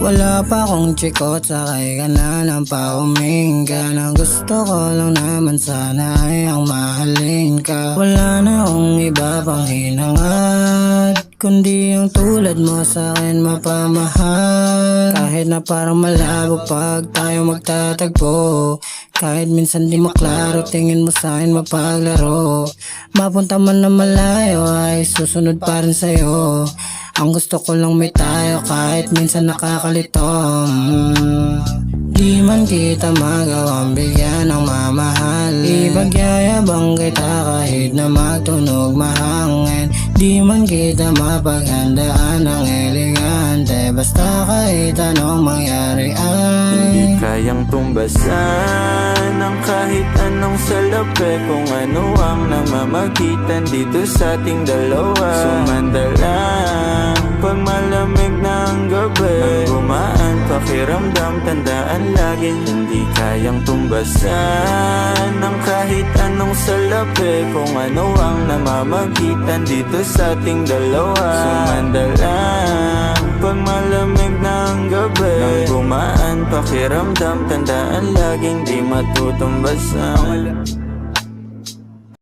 Wala pa akong chikot, sakay ka na ng pauming ka Gusto ko lang naman sana ay ang mahalin ka. Wala na akong iba pang hinangad Kundi yung tulad mo sa akin mapamahal. Kahit na parang malabo pag tayo magtatagpo Kahit minsan di maklaro tingin mo sa akin mapaglaro. Mapunta man na malayo ay susunod pa rin sa'yo Ang gusto ko lang may tayo kahit minsan nakakalito. Mm. Di man kita magawang bigyan ng mamahal. Ipagyayabang kita kahit na magtunog mahangin. Di man kita mapaghandaan ng elegante Basta kahit anong mangyari ay kayang tumbasan ng kahit anong salapi Kung ano ang namamagitan dito sa ating dalawa. Sumanda lang pag malamig na ang gabi. Nang gumaan pakiramdam tandaan lagi. Hindi kayang tumbasan ng kahit anong salapi Kung ano ang namamagitan dito sa ating dalawa. Sumanda pakiramdam. Tandaan laging di matutumbasan